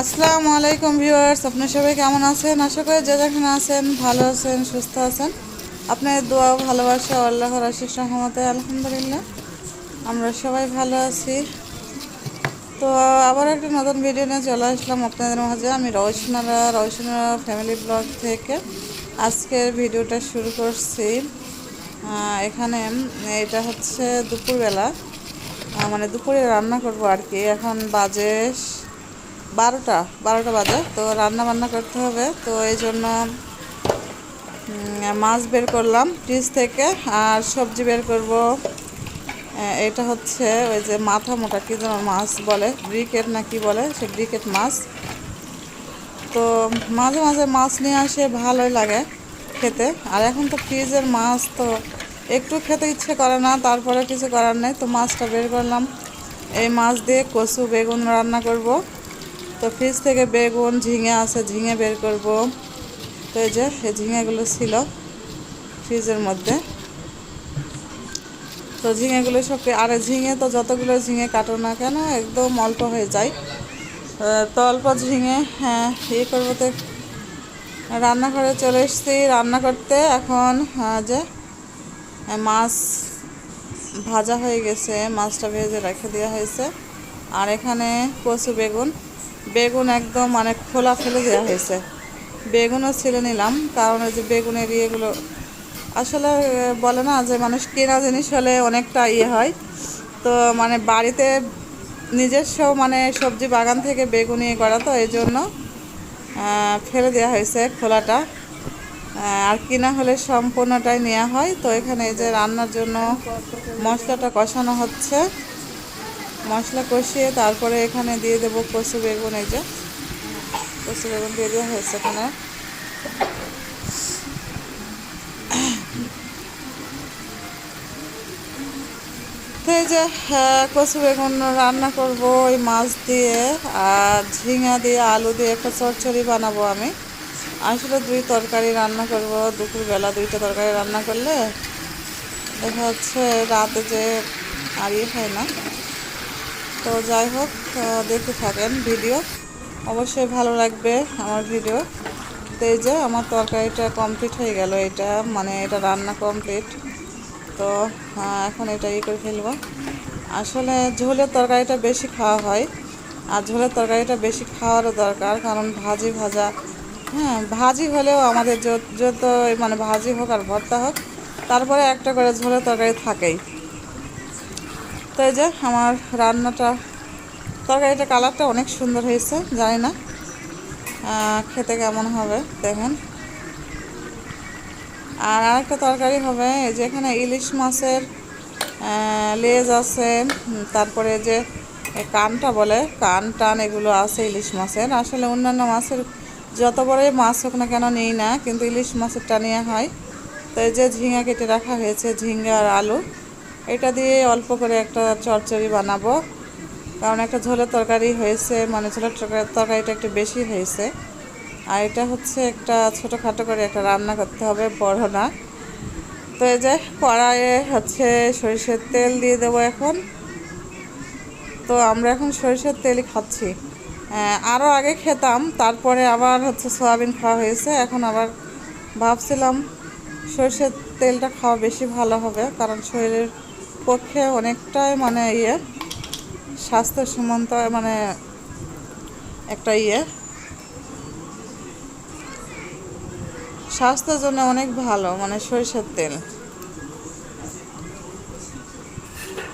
আসসালামু আলাইকুম ভিউয়ার্স, আপনার সবাই কেমন আছেন? আশা করি যে যেখানে আছেন, ভালো আছেন, সুস্থ আছেন। আপনার দোয়া, ভালোবাসা, আল্লাহর আশিস রহমতে, আলহামদুলিল্লাহ। আমরা সবাই ভালো আছি। তো, আবার একটা নতুন ভিডিও নিয়ে চলে আসলাম আপনাদের মাঝে। আমি রওশনারা রওশনারা ফ্যামিলি ব্লগ থেকে আজকের ভিডিওটা শুরু করছি। এখানে এটা হচ্ছে দুপুরবেলা। মানে দুপুরে রান্না করব আর কি। এখন বাজে বারোটা বারোটা বাজে। তো রান্না বান্না করতে হবে। তো এই জন্য মাছ বের করলাম ফ্রিজ থেকে। আর সবজি বের করব। এটা হচ্ছে ওই যে মাথা মোটা, কি যেন মাছ বলে, ব্রিকেট না কি বলে, সে ব্রিকেট মাছ। তো মাঝে মাঝে মাছ নিয়ে আসে, ভালোই লাগে খেতে। আর এখন তো ফ্রিজের মাছ তো একটু খেতে ইচ্ছে করে না তারপরে কিছু করার নেই। তো মাছটা বের করলাম। এই মাছ দিয়ে কচু, বেগুন রান্না করব। তো ফ্রিজ থেকে বেগুন, ঝিঙে আছে, ঝিঙে বের করব। তো এই যে, এই ঝিঙেগুলো ছিল ফ্রিজের মধ্যে। তো ঝিঙেগুলো সব আর ঝিঙে তো যতগুলো ঝিঙে কাটো না কেন, একদম অল্প হয়ে যায়। তো অল্প ঝিঙে হ্যাঁ ইয়ে করব তো। রান্না করে চলে এসেছি, রান্না করতে এখন যে, মাছ ভাজা হয়ে গেছে, মাছটা ভেজে রেখে দেওয়া হয়েছে। আর এখানে কচু বেগুন। বেগুন একদম মানে খোলা ফেলে দেওয়া হয়েছে। বেগুনও ছিলে নিলাম, কারণ ওই যে বেগুনের ইয়েগুলো আসলে বলে না যে মানুষ কেনা জিনিস হলে অনেকটা ইয়ে হয়। তো মানে বাড়িতে নিজস্ব মানে সবজি বাগান থেকে বেগুন ইয়ে করা তো, এই জন্য ফেলে দেওয়া হয়েছে খোলাটা। আর কিনা হলে সম্পূর্ণটাই নেওয়া হয়। তো এখানে এই যে রান্নার জন্য মশলাটা কষানো হচ্ছে। মশলা কষিয়ে তারপরে এখানে দিয়ে দেবো কচু বেগুন, এই যে। কচু বেগুন দিয়ে দেওয়া হয়েছে এখানে। এই যে কচু বেগুন রান্না করব ওই মাছ দিয়ে আর ঝিঙা দিয়ে, আলু দিয়ে একটা চচ্চড়ি বানাবো আমি। আসলে দুই তরকারি রান্না করব, দুপুরবেলা দুইটা তরকারি রান্না করলে দেখা যাচ্ছে রাতে যে আর ইয়ে হয় না। তো যাই হোক দেখতে থাকেন ভিডিও। অবশ্যই ভালো লাগবে আমার ভিডিও। তো এই যে আমার তরকারিটা কমপ্লিট হয়ে গেল। এটা মানে এটা রান্না কমপ্লিট তো এখন এটা ই করে ফেলব। আসলে ঝোলের তরকারিটা বেশি খাওয়া হয়। আর ঝোলের তরকারিটা বেশি খাওয়ারও দরকার। কারণ ভাজি ভাজা হ্যাঁ ভাজি হলেও আমাদের যত মানে ভাজি হোক আর ভর্তা হোক, তারপরে একটা করে ঝোলের তরকারি থাকেই। তো এই যে আমার রান্নাটা, তরকারিটা কালারটা অনেক সুন্দর হয়েছে, জানি না খেতে কেমন হবে, দেখেন। আর আরেকটা তরকারি হবে, এই যে এখানে ইলিশ মাছের লেজ আছে তারপরে যে কানটা বলে, কান টান এগুলো আছে ইলিশ মাছের। আসলে অন্যান্য মাছের যত বড়ই মাছ হোক না কেন নিই না, কিন্তু ইলিশ মাছের নেওয়া হয়। তো এই যে ঝিঙা কেটে রাখা হয়েছে ঝিঙ্গা আর আলু। এটা দিয়ে অল্প করে একটা চচ্চড়ি বানাবো। কারণ একটা ঝোলের তরকারি হয়েছে মানে ঝোলের তরকারিটা একটু বেশি হয়েছে। আর এটা হচ্ছে একটা ছোটোখাটো করে একটা রান্না করতে হবে, বড় না। তো এই যে কড়াইয়ে হচ্ছে সরিষার তেল দিয়ে দেবো এখন। তো আমরা এখন সরিষার তেলই খাচ্ছি। আরও আগে খেতাম, তারপরে আবার হচ্ছে সয়াবিন খাওয়া হয়েছে। এখন আবার ভাবছিলাম সরষের তেলটা খাওয়া বেশি ভালো হবে, কারণ শরীরের পক্ষে অনেকটাই মানে ইয়ে স্বাস্থ্য স্বাস্থ্যসম্মত মানে একটা ইয়ে। স্বাস্থ্যের জন্য অনেক ভালো মানে সরিষার তেল।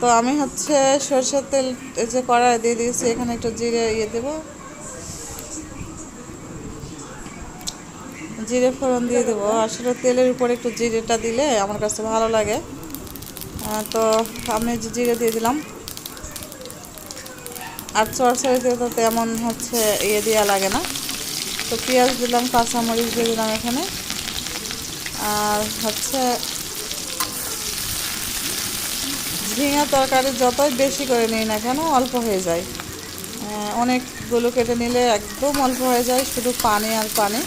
তো আমি হচ্ছে সরষের তেল যে কড়াই দিয়ে দিয়েছি, এখানে একটু জিরে ইয়ে দেবো। জিরে ফোড়ন দিয়ে দেবো। আসলে তেলের উপরে একটু জিরেটা দিলে আমার কাছে ভালো লাগে। তো আমি জিরে দিয়ে দিলাম। আর চরচড়িতে তো তেমন হচ্ছে ইয়ে দেওয়া লাগে না। তো পেঁয়াজ দিলাম, কাঁচামরিচ দিয়ে দিলাম এখানে। আর হচ্ছে ঝিঙা তরকারি যতই বেশি করে নিই না কেন অল্প হয়ে যায়। অনেকগুলো কেটে নিলে একদম অল্প হয়ে যায়, শুধু পানি আর পানি।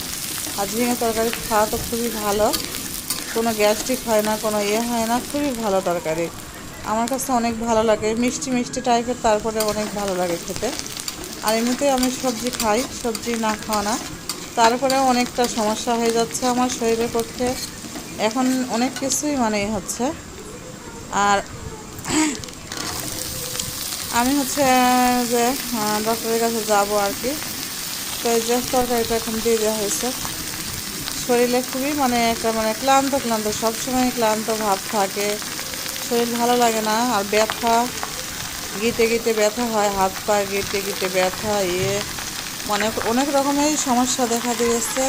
আর ঝিঙে তরকারি খাওয়া তো খুবই ভালো। কোনো গ্যাস্ট্রিক হয় না, কোনো ইয়ে হয় না, খুবই ভালো তরকারি। আমার কাছে অনেক ভালো লাগে, মিষ্টি মিষ্টি টাইপের, তারপরে অনেক ভালো লাগে খেতে। আর এমনিতেই আমি সবজি খাই, সবজি না খাওয়া না। তারপরে অনেকটা সমস্যা হয়ে যাচ্ছে আমার শরীরের পক্ষে। এখন অনেক কিছুই মানে হচ্ছে। আর আমি হচ্ছে, যে ডক্টরের কাছে যাব আর কি। তো এই যে তরকারিটা এখন দিয়ে দেওয়া হয়েছে। শরীরে খুবই মানে একটা মানে ক্লান্ত ক্লান্ত, সবসময় ক্লান্ত ভাব থাকে। শরীর ভালো লাগে না, আর ব্যথা, গিটে গিটে ব্যথা হয়, হাত পা গিটে গিটে ব্যথা ইয়ে। মানে অনেক রকমের সমস্যা দেখা দিয়েছে।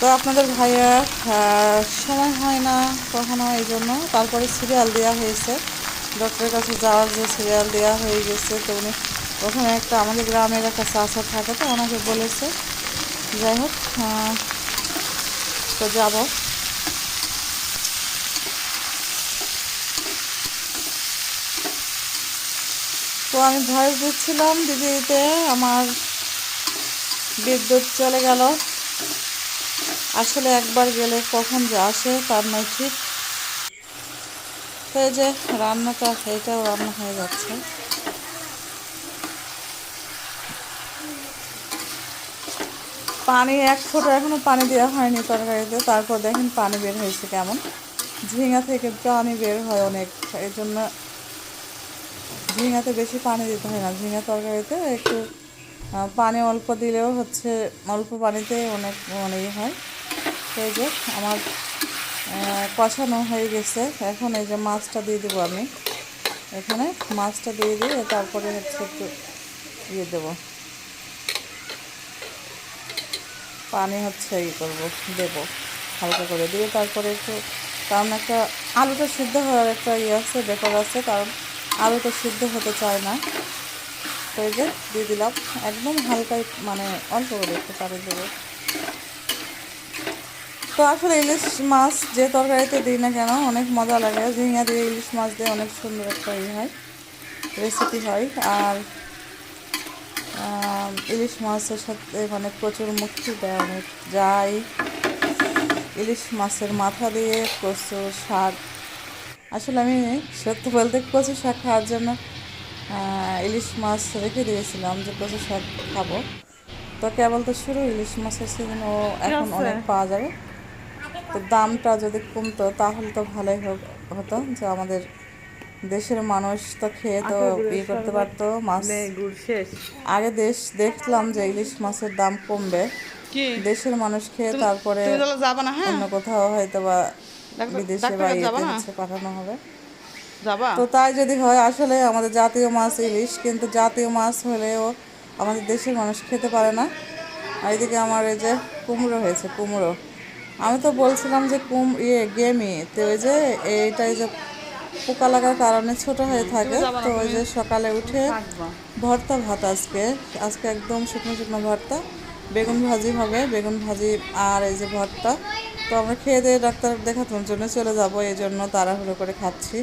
তো আপনাদের ভাইয়া সময় হয় না কখনো এই জন্য। তারপরে সিরিয়াল দেওয়া হয়েছে। ডক্টরের কাছে যাওয়ার যে সিরিয়াল দেওয়া হয়ে গেছে, তো উনি ওখানে একটা আমাদের গ্রামের একটা চাষা থাকে, তো ওনাকে বলেছে যাই হোক তো যাব। তো আমি ভয়েস দিচ্ছিলাম দিদিতে, আমার বিদ্যুৎ চলে গেল। আসলে একবার গেলে কখন যে আসে, তার নয় ঠিক। এই যে রান্নাটা, এইটাও রান্না হয়ে যাচ্ছে। পানি এক ফোঁটা এখনও পানি দেওয়া হয়নি তরকারিতে। তারপর দেখেন পানি বের হয়েছে কেমন। ঝিঙা থেকে পানি বের হয় অনেক এই জন্য ঝিঙাতে বেশি পানি দিতে হয় না। ঝিঙা তরকারিতে একটু পানি অল্প দিলেও হচ্ছে, অল্প পানিতে অনেক মানে ইয়ে হয়। এই যে আমার কষানো হয়ে গেছে। এখন এই যে মাছটা দিয়ে দেবো আমি। এখানে মাছটা দিয়ে দিয়ে তারপরে হচ্ছে একটু ইয়ে দেবো। পানি হচ্ছে ই করব, দেবো, হালকা করে দিয়ে তারপরে একটু, কারণ একটা আলুটা সিদ্ধ হওয়ার একটা ইয়ে আছে, ব্যাপার আছে, কারণ আলুটা সিদ্ধ হতে চায় না। তো যে দিয়ে দিলাম, একদম হালকা মানে অল্প করে একটু পানি দেবো। তো আসলে ইলিশ মাছ যে তরকারিতে দিই না কেন, অনেক মজা লাগে। ঝিঙা দিয়ে ইলিশ মাছ দিয়ে অনেক সুন্দর একটা ইয়ে হয় রেসিপি হয়। আর ইলিশ মাছের সাথে মানে প্রচুর মুক্তি দেয় অনেক। যাই ইলিশ মাছের মাথা দিয়ে কচু শাক আসলে আমি সত্যি বলতে কচু শাক খাওয়ার জন্য ইলিশ মাছ রেখে দিয়েছিলাম যে কচু শাক খাব। তো কেবল তো শুরু ইলিশ মাছের সিজন ও এখন অনেক পাওয়া যাবে। তো দামটা যদি কমতো তাহলে তো ভালোই হতো যে আমাদের দেশের মানুষ তো খেয়ে তো ইয়ে করতে পারতো মাছ। আগে দেশ দেখলাম যে ইলিশ মাছের দাম কমবে। দেশের মানুষ খেয়ে তারপরে হ্যাঁ? অন্য কোথাও হয়তো বা বিদেশে বা ইয়েতে? হচ্ছে পাঠানো হবে। তো তাই যদি হয় আসলে আমাদের জাতীয় মাছ ইলিশ কিন্তু জাতীয় মাছ হলেও আমাদের দেশের মানুষ খেতে পারে না। আর এদিকে আমার এই যে কুমড়ো হয়েছে কুমড়ো। আমি তো বলছিলাম যে কুম ইয়ে গেমি। তো ওই যে এইটাই যে পোকা লাগার কারণে ছোট হয়ে থাকে। তো ওই যে সকালে উঠে ভর্তা ভাত আজকে। আজকে একদম শুকনো শুকনো ভর্তা। বেগুন ভাজি হবে। বেগুন ভাজি আর এই যে ভর্তা। তো আমরা খেয়ে দিয়ে ডাক্তার দেখানোর জন্য চলে যাব। এই জন্য তাড়াহুড়ো করে খাচ্ছি।